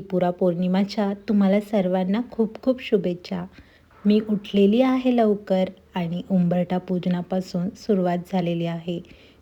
त्रिपुरा पौर्णिमाच्या तुम्हाला सर्वांना खूप खूप शुभेच्छा. मी उठलेली आहे लवकर आणि उंबरठा पूजनापासून सुरुवात झालेली आहे.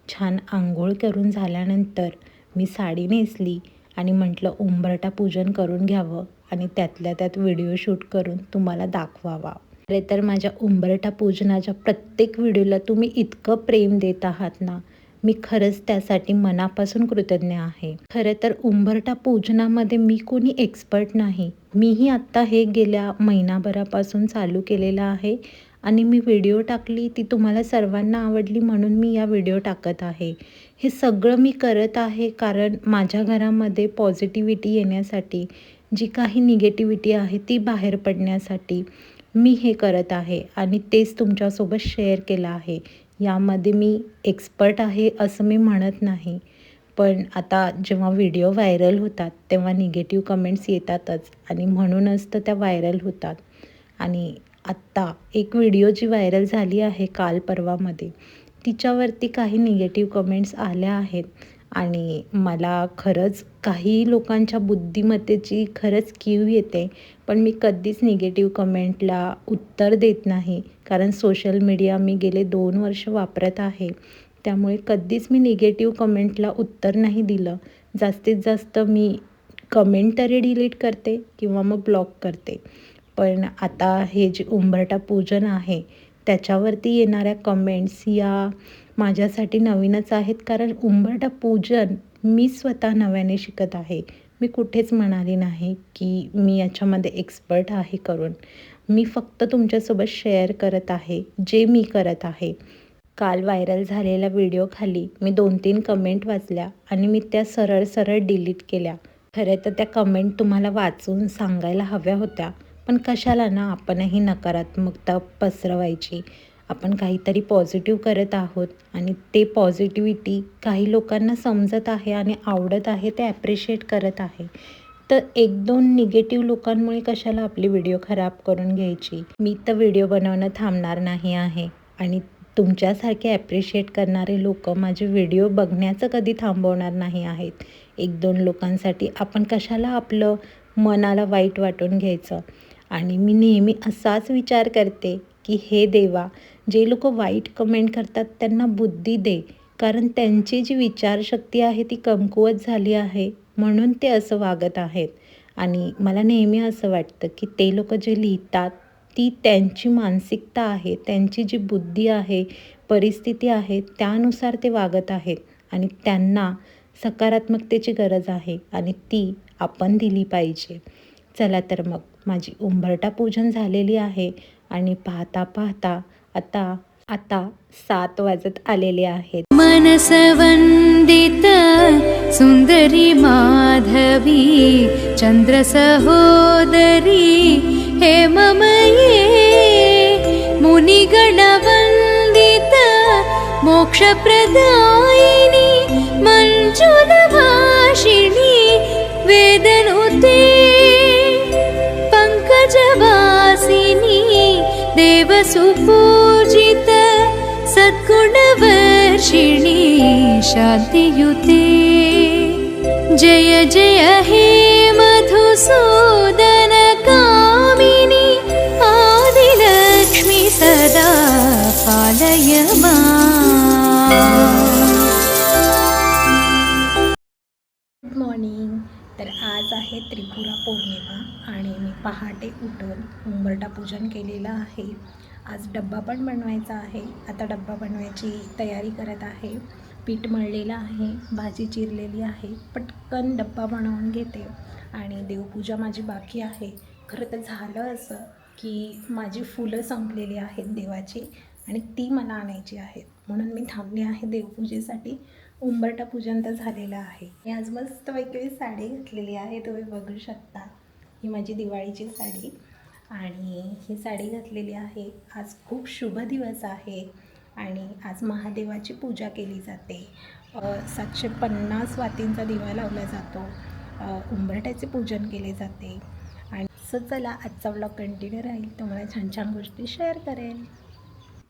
छान आंघोळ करून झाल्यानंतर मी साडी नेसली आणि म्हटलं उंबरठा पूजन करून घ्यावं आणि त्यातल्या त्यात व्हिडिओ शूट करून तुम्हाला दाखवावा. खरे तर माझ्या उंबरठा पूजनाच्या प्रत्येक व्हिडिओला तुम्ही इतकं प्रेम देत आहात ना मी खरंच त्यासाठी मनापासून कृतज्ञ आहे. खरं तर उंबरठा पूजनामध्ये मी कोणी एक्सपर्ट नाही. मीही आत्ता हे गेल्या महिनाभरापासून चालू केलेलं आहे आणि मी व्हिडिओ टाकली ती तुम्हाला सर्वांना आवडली म्हणून मी या व्हिडिओ टाकत आहे. हे सगळं मी करत आहे कारण माझ्या घरामध्ये पॉझिटिव्हिटी येण्यासाठी जी काही निगेटिव्हिटी आहे ती बाहेर पडण्यासाठी मी हे करत आहे आणि तेच तुमच्यासोबत शेअर केलं आहे. यामध्ये मी एक्सपर्ट आहे असं मी म्हणत नाही. पण आता जेव्हा व्हिडिओ व्हायरल होतात तेव्हा निगेटिव्ह कमेंट्स येतातच. आणि म्हणूनच तर त्या व्हायरल होतात. आणि आत्ता एक व्हिडिओ जी व्हायरल झाली आहे काल परवामध्ये तिच्यावरती काही निगेटिव्ह कमेंट्स आल्या आहेत. आणि मला खरंच काही लोकांच्या बुद्धिमत्तेची खरंच कीव येते. पण मी कधीच निगेटिव्ह कमेंटला उत्तर देत नाही. कारण सोशल मीडिया मी गेले दोन वर्ष वापरत आहे. त्यामुळे कधीच मी निगेटिव्ह कमेंटला उत्तर नाही दिलं. जास्तीत जास्त मी कमेंट तरी डिलीट करते किंवा मग ब्लॉक करते. पण आता हे जे उंबरटा पूजन आहे त्याच्यावरती येणाऱ्या कमेंट्स या माझ्यासाठी नवीनच आहेत. कारण उंबरटा पूजन मी स्वतः नव्याने शिकत आहे. मी कुठेच म्हणाली नाही की मी याच्यामध्ये एक्सपर्ट आहे करून. मी फक्त तुमच्यासोबत शेअर करत आहे जे मी करत आहे. काल व्हायरल झालेल्या व्हिडिओखाली मी दोन तीन कमेंट वाचल्या आणि मी त्या सरळ सरळ डिलीट केल्या. खरं तर त्या कमेंट तुम्हाला वाचून सांगायला हव्या होत्या पण कशाला ना आपणही नकारात्मकता पसरवायची. आपण काहीतरी पॉझिटिव्ह करत आहोत आणि ते पॉझिटिव्हिटी काही लोकांना समजत आहे आणि आवडत आहे ते ॲप्रिशिएट करत आहे. तर एक दोन निगेटिव्ह लोकांमुळे कशाला आपली व्हिडिओ खराब करून घ्यायची? मी तर व्हिडिओ बनवणं थांबणार नाही आहे. आणि तुमच्यासारखे ॲप्रिशिएट करणारे लोक माझे व्हिडिओ बघण्याचं कधी थांबवणार नाही आहेत. एक दोन लोकांसाठी आपण कशाला आपलं मनाला वाईट वाटून घ्यायचं? आणि मी नेहमी असाच विचार करते की हे देवा जे लोक वाईट कमेंट करतात त्यांना बुद्धी दे. कारण त्यांची जी विचारशक्ती आहे ती कमकुवत झाली आहे. म्हणून ते असं वागत आहेत. आणि मला नेहमी असं वाटतं की ते लोक जे लिहितात ती त्यांची मानसिकता आहे त्यांची जी बुद्धी आहे परिस्थिती आहे त्यानुसार ते वागत आहेत. आणि त्यांना सकारात्मकतेची गरज आहे आणि ती आपण दिली पाहिजे. चला तर मग माझी उंबरटा पूजन झालेली आहे आणि पाहता पाहता आता आता सात वाजत आलेले आहेत. मनसवंदित सुंदरी माधवी चन्द्रसहोदरी हेममये मुनिगणवन्दित मोक्षप्रदायिनी मञ्जुलभाषिणी वेदनुते पङ्कजवासिनी देवसुपूजित शान्तियुते जय जय हे मधुसूदन कामिनि। आदिलक्ष्मी सदा पालय गुड मॉर्निंग तर आज आहे त्रिपुरा पौर्णिमा आणि मी पहाटे उठून उंबरटा पूजन केलेलं आहे. आज डब्बा पण बनवायचा आहे. आता डब्बा बनवायची तयारी करत आहे. पीठ मळलेलं आहे भाजी चिरलेली आहे पटकन डब्बा बनवून घेते आणि देवपूजा माझी बाकी आहे. खरं तर झालं असं की माझी फुलं संपलेली आहेत देवाची आणि ती मला आणायची आहेत. म्हणून मी थांबली आहे देवपूजेसाठी. उंबरटा पूजन तर झालेलं आहे. मी आज मस्त वेगळी साडी घातलेली आहे तुम्ही बघू शकता. ही माझी दिवाळीची साडी. आणि ही साडी घातलेली आहे. आज खूप शुभ दिवस आहे. आणि आज महादेवाची पूजा केली जाते. सातशे पन्नास वातींचा दिवा लावला जातो. उंबरट्याचे पूजन केले जाते. आणि सो चला आजचा व्लॉग कंटिन्यू राहील. तुम्हाला छान छान गोष्टी शेअर करेल.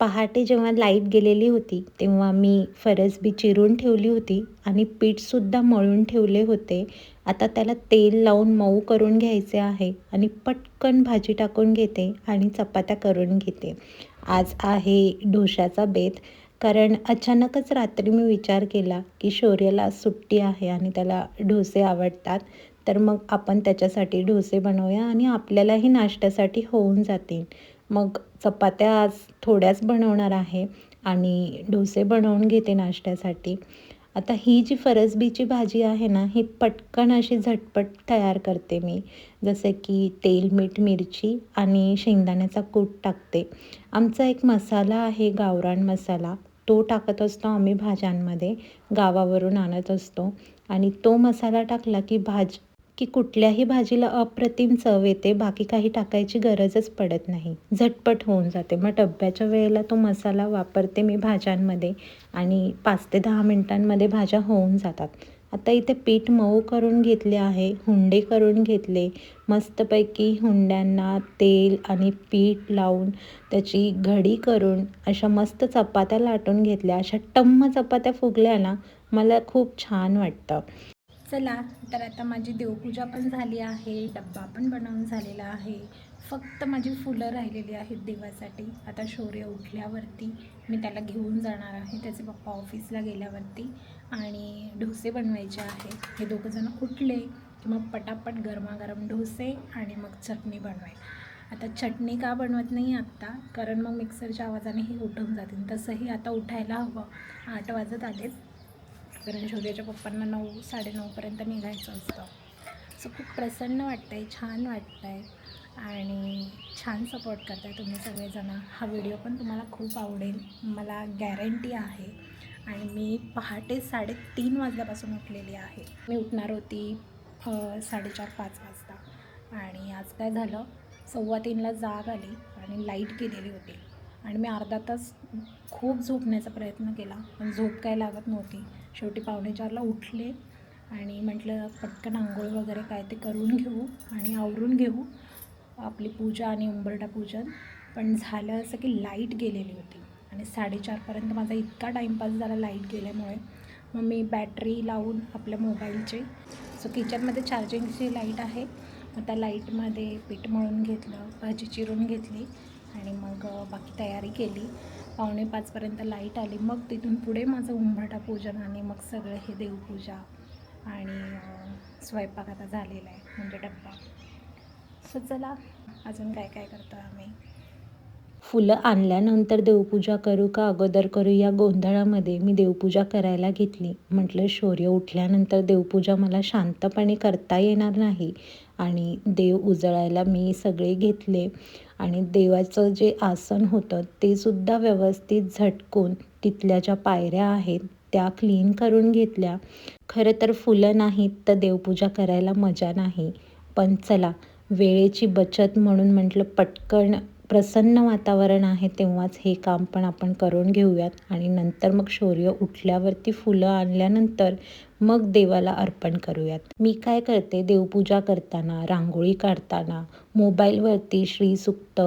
पहाटे जेव्हा लाइट गेलेली होती तेव्हा मी फरसबी चिरून ठेवली होती आणि पीठसुद्धा मळून ठेवले होते. आता त्याला तेल लावून मऊ करून घ्यायचे आहे आणि पटकन भाजी टाकून घेते आणि चपात्या करून घेते. आज आहे डोशाचा बेत. कारण अचानकच रात्री मी विचार केला की शौर्यला आज सुट्टी आहे आणि त्याला डोसे आवडतात तर मग आपण त्याच्यासाठी डोसे बनवूया आणि आपल्यालाही नाश्त्यासाठी होऊन जातील. मग चपात्या आज थोड्याच बनवणार आहे आणि डोसे बनवून घेते नाश्त्यासाठी. आता ही जी फरसबीची भाजी आहे ना ही पटकन अशी झटपट तयार करते मी. जसे की तेल मीठ मिरची आणि शेंगदाण्याचा कूट टाकते. आमचा एक मसाला आहे गावरान मसाला. तो टाकत असतो आम्ही भाज्यांमध्ये. गावावरून आणत असतो. आणि तो मसाला टाकला की भाज की कुठल्याही भाजीला अप्रतिम चव येते बाकी काही टाकायची गरजच पडत नाही. झटपट होऊन जाते. मग डब्याच्या वेळेला तो मसाला वापरते मी भाज्यांमध्ये आणि पाच ते दहा मिनटांमध्ये भाज्या होऊन जातात. आता इथे पीठ मऊ करून घेतले आहे हुंडे करून घेतले. मस्तपैकी हुंड्यांना तेल आणि पीठ लावून त्याची घडी करून अशा मस्त चपात्या लाटून घेतल्या. अशा टम्म चपात्या फुगल्या ना मला खूप छान वाटतं. चला तर आता माझी देवपूजा पण झाली आहे डब्बा पण बनवून झालेला आहे. फक्त माझी फुलं राहिलेली आहेत देवासाठी. आता शौर्य उठल्यावरती मी त्याला घेऊन जाणार आहे त्याचे पप्पा ऑफिसला गेल्यावरती. आणि डोसे बनवायचे आहे. हे दोघंजण उठले की मग पटापट गरमागरम डोसे आणि मग चटणी बनवाय आता चटणी का बनवत नाही आत्ता? कारण मग मिक्सरच्या आवाजाने हे उठून जातील. तसंही आता उठायला हवं. आठ वाजत आलेत. कारण शौर्याच्या पप्पांना नऊ साडेनऊपर्यंत निघायचं असतं. सो खूप प्रसन्न वाटतं आहे छान वाटतं आहे आणि छान सपोर्ट करताय तुम्ही सगळेजण. हा व्हिडिओ पण तुम्हाला खूप आवडेल. मला गॅरंटी आहे. आणि मी पहाटे साडेतीन वाजल्यापासून उठलेली आहे. मी उठणार होती साडेचार पाच वाजता. आणि आज काय झालं? सव्वा तीनला जाग आली आणि लाइट गेलेली होती. आणि मी अर्धा तास खूप झोपण्याचा प्रयत्न केला. पण झोप काय लागत नव्हती. शेवटी पावणेचारला उठले आणि म्हटलं पटकन आंघोळ वगैरे काय ते करून घेऊ आणि आवरून घेऊ आपली पूजा आणि उंबरटा पूजन. पण झालं असं की लाइट गेलेली होती आणि साडेचारपर्यंत माझा इतका टाईमपास झाला लाइट गेल्यामुळे. मग मी बॅटरी लावून आपल्या मोबाईलचे सो किचनमध्ये चार्जिंगची लाइट आहे. मग त्या लाईटमध्ये पीठ मळून घेतलं भाजी चिरून घेतली आणि मग बाकी तयारी केली. पावणे पाचपर्यंत लाइट आली. मग तिथून पुढे माझं उंबरठा पूजन आणि मग सगळं हे देवपूजा आणि स्वयंपाक आता झालेला आहे म्हणजे डब्बा. सो चला अजून काय काय करतो आम्ही? फुलं आणल्यानंतर देवपूजा करू का अगोदर करू? या गोंधळामध्ये मी देवपूजा करायला घेतली. म्हटलं शौर्य उठल्यानंतर देवपूजा मला शांतपणे करता येणार नाही. आणि देव उजळायला मी सगळे घेतले. आणि देवाचं जे आसन होतं ते सुद्धा व्यवस्थित झटकून तिथल्या ज्या पायऱ्या आहेत त्या क्लीन करून घेतल्या. खरं तर फुलं नाहीत तर देवपूजा करायला मजा नाही. पण चला वेळेची बचत म्हणून म्हटलं पटकन प्रसन्न वातावरण आहे तेव्हाच हे काम पण आपण करून घेऊयात. आणि नंतर मग शौर्य उठल्यावरती फुलं आणल्यानंतर मग देवाला अर्पण करूयात. मी काय करते देवपूजा करताना रांगोळी काढताना मोबाईलवरती श्री श्रीसुक्त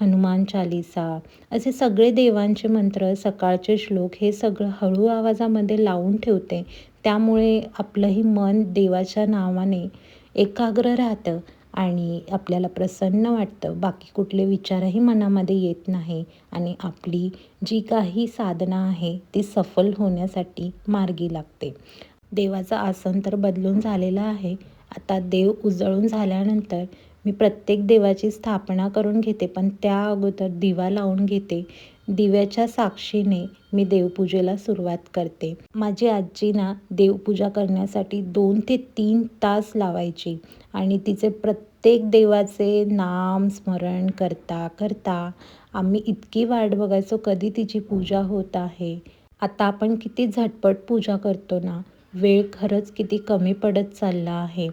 हनुमान चालिसा असे सगळे देवांचे मंत्र सकाळचे श्लोक हे सगळं हळू आवाजामध्ये लावून ठेवते. त्यामुळे आपलंही मन देवाच्या नावाने एकाग्र राहतं. आणि आपल्याला प्रसन्न वाटतं. बाकी कुठले विचारही मनामध्ये येत नाही आणि आपली जी काही साधना आहे ती सफल होण्यासाठी मार्गी लागते. देवाचं आसन तर बदलून झालेलं आहे. आता देव उजळून झाल्यानंतर मी प्रत्येक देवाची स्थापना करून घेते पण त्या अगोदर दिवा लावून घेते. दिव्याच्या साक्षीने मी देवपूजेला सुरुवात करते. माझी आजी ना देवपूजा करण्यासाठी दोन ते तीन तास लावायची आणि तिचे प्रत्येक देवाचे नाम स्मरण करता करता आम्ही इतकी वाट बघायचो कधी तिची पूजा होत आहे. आता आपण किती झटपट पूजा करतो ना वेळ खरंच किती कमी पडत चालला आहे.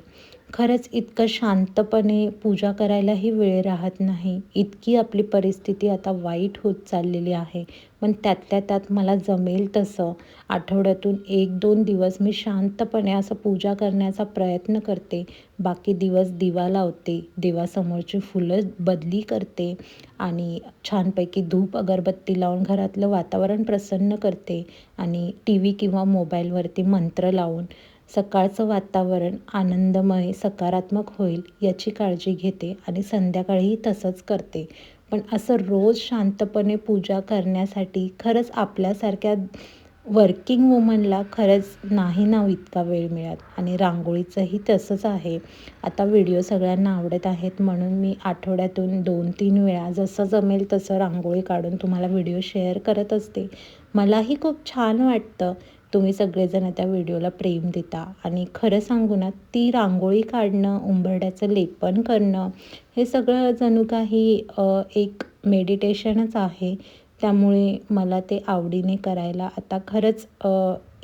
खरंच इतकं शांतपणे पूजा करायलाही वेळ राहत नाही. इतकी आपली परिस्थिती आता वाईट होत चाललेली आहे. पण त्यातल्या त्यात मला जमेल तसं. आठवड्यातून एक दोन दिवस मी शांतपणे असं पूजा करण्याचा प्रयत्न करते. बाकी दिवस दिवा लावते. देवासमोरची फुलं बदली करते. आणि छानपैकी धूप अगरबत्ती लावून घरातलं वातावरण प्रसन्न करते. आणि टी व्ही किंवा मोबाईलवरती मंत्र लावून सकाळचं वातावरण आनंदमय सकारात्मक होईल याची काळजी घेते आणि संध्याकाळीही तसंच करते. पण असं रोज शांतपणे पूजा करण्यासाठी खरंच आपल्यासारख्या वर्किंग वुमनला खरंच नाही ना इतका वेळ मिळत आणि रांगोळीचंही तसंच आहे. आता व्हिडिओ सगळ्यांना आवडत आहेत म्हणून मी आठवड्यातून दोन तीन वेळा जसं जमेल तसं रांगोळी काढून तुम्हाला व्हिडिओ शेअर करत असते. मलाही खूप छान वाटतं. तुम्ही सगळेजण त्या व्हिडिओला प्रेम देता. आणि खरं सांगू ना ती रांगोळी काढणं उंबरड्याचं लेपन करणं हे सगळं जणू काही एक मेडिटेशनच आहे. त्यामुळे मला ते आवडीने करायला आता खरंच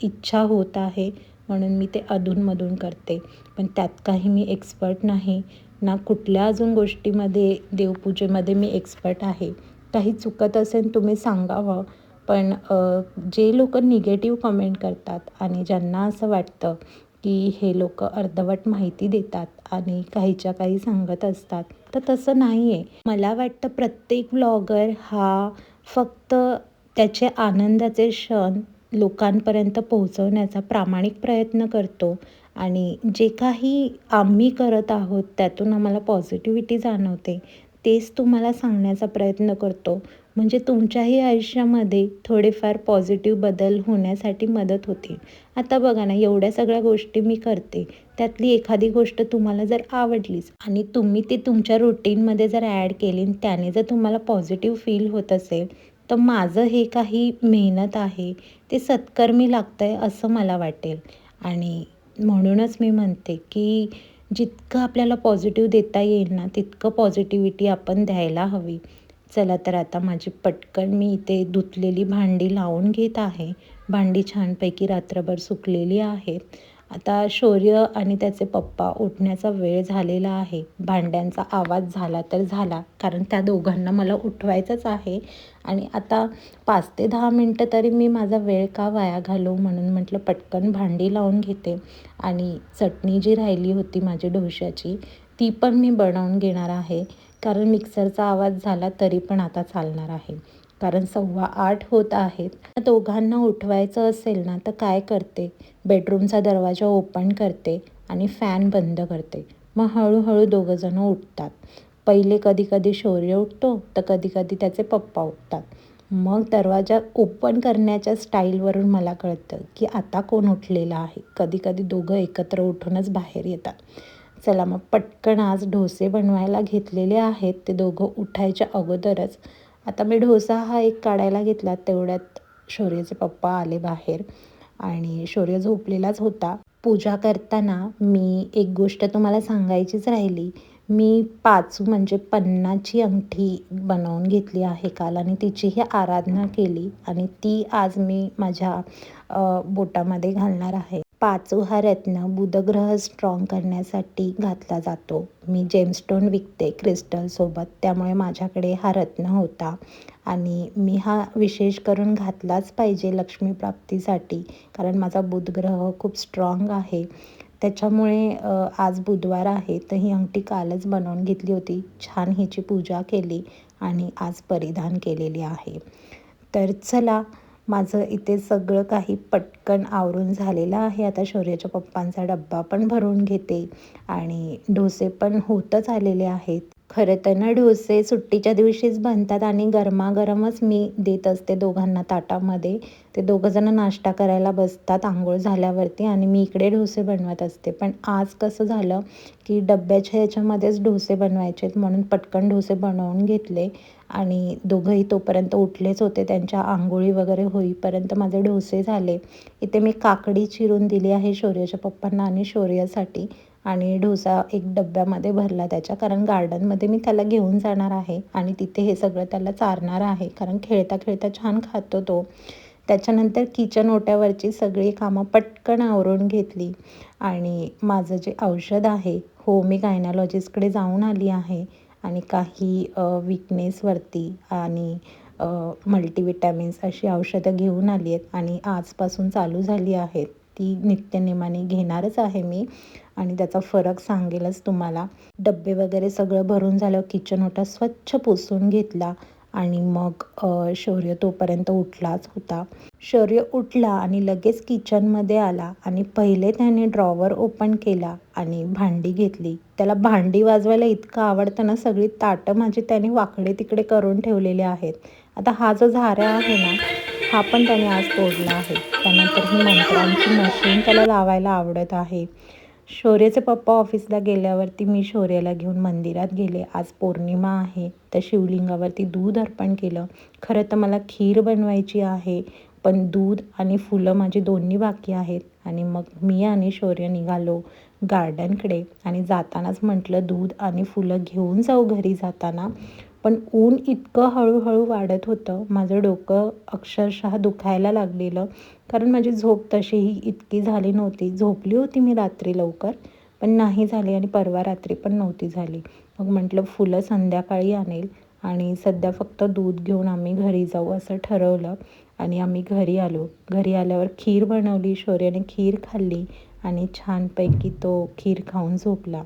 इच्छा होत आहे. म्हणून मी ते अधूनमधून करते. पण त्यात काही मी एक्सपर्ट नाही. ना कुठल्या अजून गोष्टीमध्ये देवपूजेमध्ये मी एक्सपर्ट आहे. काही चुकत असेल तुम्ही सांगावं. पण जे लोक निगेटिव्ह कमेंट करतात आणि ज्यांना असं वाटतं की हे लोक अर्धवट माहिती देतात आणि काहीच्या काही सांगत असतात तर तसं नाही आहे मला वाटतं प्रत्येक ब्लॉगर हा फक्त त्याचे आनंदाचे क्षण लोकांपर्यंत पोहोचवण्याचा प्रामाणिक प्रयत्न करतो आणि जे काही आम्ही करत आहोत त्यातून आम्हाला पॉझिटिव्हिटी जाणवते. तेच तुम्हाला सांगण्याचा प्रयत्न करतो. म्हणजे तुमच्याही आयुष्यामध्ये थोडेफार पॉझिटिव्ह बदल होण्यासाठी मदत होते. आता बघा ना एवढ्या सगळ्या गोष्टी मी करते. त्यातली एखादी गोष्ट तुम्हाला जर आवडलीच आणि तुम्ही ती तुमच्या रुटीनमध्ये जर ॲड केली त्याने जर तुम्हाला पॉझिटिव्ह फील होत असेल तर माझं हे काही मेहनत आहे. ते सत्कर्मी लागतं आहे असं मला वाटेल. आणि म्हणूनच मी म्हणते की जितकं आपल्याला पॉझिटिव्ह देता येईल ना तितकं पॉझिटिव्हिटी आपण द्यायला हवी. चला तर आता माझी पटकन मी इथे धुतलेली भांडी लावून घेत आहे. भांडी छानपैकी रात्रभर सुकलेली आहेत आता शौर्य आणि त्याचे पप्पा उठण्याचा वेळ झालेला आहे. भांड्यांचा आवाज झाला तर झाला कारण त्या दोघांना मला उठवायचंच आहे. आणि आता पाच ते दहा मिनटं तरी मी माझा वेळ का वाया घालू म्हणून म्हटलं पटकन भांडी लावून घेते. आणि चटणी जी राहिली होती माझी डोश्याची ती पण मी बनवून घेणार आहे. कारण मिक्सरचा आवाज झाला तरी पण आता चालणार आहे. कारण सव्वा आठ होत आहेत. दोघांना उठवायचं असेल ना तर काय करते? बेडरूमचा दरवाजा ओपन करते आणि फॅन बंद करते. मग हळूहळू दोघंजणं उठतात. पहिले कधी कधी शौर्य उठतो तर कधी कधी त्याचे पप्पा उठतात. मग दरवाजा ओपन करण्याच्या स्टाईलवरून मला कळतं की आता कोण उठलेलं आहे. कधी कधी दोघं एकत्र उठूनच बाहेर येतात. चला मग पटकन आज डोसे बनवायला घेतलेले आहेत. ते दोघं उठायच्या अगोदरच आता मी ढोसा हा एक काढायला घेतला तेवढ्यात शौर्याचे पप्पा आले बाहेर आणि शौर्य झोपलेलाच होता. पूजा करताना मी एक गोष्ट तुम्हाला सांगायचीच राहिली. मी पाचू म्हणजे पन्नाची अंगठी बनवून घेतली आहे काल आणि तिचीही आराधना केली आणि ती आज मी माझ्या बोटामध्ये घालणार आहे. पाचू हा रत्न बुधग्रह स्ट्रॉंग करण्यासाठी घातला जातो. मी जेमस्टोन विकते क्रिस्टलसोबत त्यामुळे माझ्याकडे हा रत्न होता. आणि मी हा विशेष करून घातलाच पाहिजे लक्ष्मीप्राप्तीसाठी कारण माझा बुधग्रह खूप स्ट्रॉंग आहे. त्याच्यामुळे आज बुधवार आहे. तर ही अंगठी कालच बनवून घेतली होती. छान हिची पूजा केली आणि आज परिधान केलेली आहे. तर चला माझं इथे सगळं काही पटकन आवरून झालेलं आहे. आता शौर्याच्या पप्पांचा डब्बा पण भरून घेते आणि डोसे पण होतच आलेले आहेत. खरं तर ना डोसे सुट्टीच्या दिवशीच बनतात आणि गरमागरमच मी देत असते दोघांना ताटामध्ये. ते दोघंजणं नाश्ता करायला बसतात आंघोळ झाल्यावरती आणि मी इकडे डोसे बनवत असते. पण आज कसं झालं की डब्याच्या ह्याच्यामध्येच डोसे बनवायचे आहेत म्हणून पटकन डोसे बनवून घेतले आणि दोघंही तोपर्यंत उठलेच होते. त्यांच्या आंघोळी वगैरे होईपर्यंत माझे डोसे झाले. इथे मी काकडी चिरून दिली आहे शौर्याच्या पप्पांना आणि शौर्यासाठी. आणि डोसा एक डब्यामध्ये भरला त्याच्या कारण गार्डनमध्ये मी त्याला घेऊन जाणार आहे आणि तिथे हे सगळं त्याला चारणार आहे कारण खेळता खेळता छान खातो तो. त्याच्यानंतर किचन ओट्यावरची सगळी कामं पटकन आवरून घेतली. आणि माझं जे औषध आहे हो मी गायनॉलॉजिस्टकडे जाऊन आली आहे. आणि काही विकनेसवरती आणि मल्टीविटॅमिन्स अशी औषधं घेऊन आली आहेत आणि आजपासून चालू झाली आहेत. ती नित्यनेमाने घेणारच आहे मी. आणि त्याचा फरक सांगेलच तुम्हाला. डब्बे वगैरे सगळं भरून झालं किचन होता स्वच्छ पुसून घेतला आणि मग शौर्य तोपर्यंत उठलाच होता. शौर्य उठला आणि लगेच किचनमध्ये आला आणि पहिले त्याने ड्रॉवर ओपन केला आणि भांडी घेतली. त्याला भांडी वाजवायला इतकं आवडतं ना सगळी ताटं माझी त्याने वाकडे तिकडे करून ठेवलेले आहेत. आता हा जो झारा आहे ना हा पण त्याने आज तोडला आहे. त्यानंतर ही मंत्रांची मशीन त्याला लावायला आवडत आहे. शौर्याचे पप्पा ऑफिसला गेल्यावरती मी शौर्याला घेऊन मंदिरात गेले. आज पौर्णिमा आहे. त्या शिवलिंगावरती दूध अर्पण केलं. खरं तर मला खीर बनवायची आहे. पण दूध आणि फुलं माझी दोन्ही बाकी आहेत. आणि मग मी आणि शौर्य निघालो गार्डनकडे आणि जातानाच म्हटलं दूध आणि फुलं घेऊन जाऊ घरी जाताना. पण ऊन इतकं हळूहळू वाढत होतं माझं डोकं अक्षरशः दुखायला लागलेलं. कारण माझी झोप तशीही इतकी झाली नव्हती. झोपली होती मी रात्री लवकर पण नाही झाली आणि परवा रात्री पण नव्हती झाली. मग म्हटलं फुलं संध्याकाळी आणेल आणि सध्या फक्त दूध घेऊन आम्ही घरी जाऊ असं ठरवलं आणि आम्ही घरी आलो. घरी आल्यावर खीर बनवली शौर्याने खीर खाल्ली आणि छानपैकी तो खीर खाऊन झोपला.